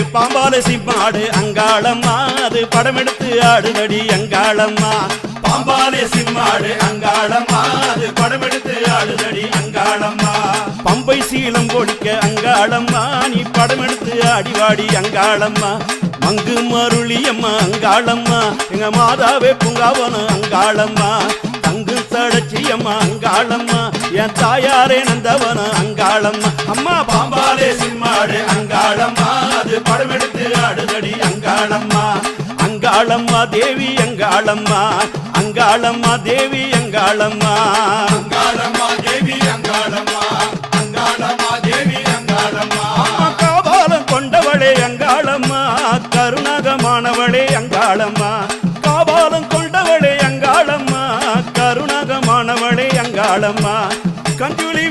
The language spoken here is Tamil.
பாம்பால சிம்மாடு அங்காளம்மா. அது படம் எடுத்து ஆடுதடி அங்காளம்மா. பாம்பாலே சிம்மாடு அங்காளம்மா. அது படம் எடுத்து ஆடுதடி அங்காளம்மா. பம்பை சீலம் கொடுக்க அங்காளம்மா. நீ படம் எடுத்து ஆடிவாடி அங்காளம்மா. மங்கு மருளியம்மா அங்காளம்மா. எங்க மாதாவே பூங்காவனம் அங்காளம்மா. தங்கு சடச்சியம்மா அங்காளம்மா. என் தாயாரே நந்தவன அங்காளம்மா. அம்மா பாம்பாலே சிம்மாடு அங்காளம்மா. அடி அங்காளம்மா. அங்காளம்மா தேவி அங்காளம்மா. அங்காளம்மா தேவி அங்காளம்மா. அங்காளம்மா தேவி அங்காளம்மா. அங்காளம்மா தேவி அங்காளம்மா. காபாலம் கொண்டவளே அங்காளம்மா. கருணகமானவளே அங்காளம்மா. காபாலம் கொண்டவளே அங்காளம்மா. கருணகமானவளே அங்காளம்மா. கஞ்சுளி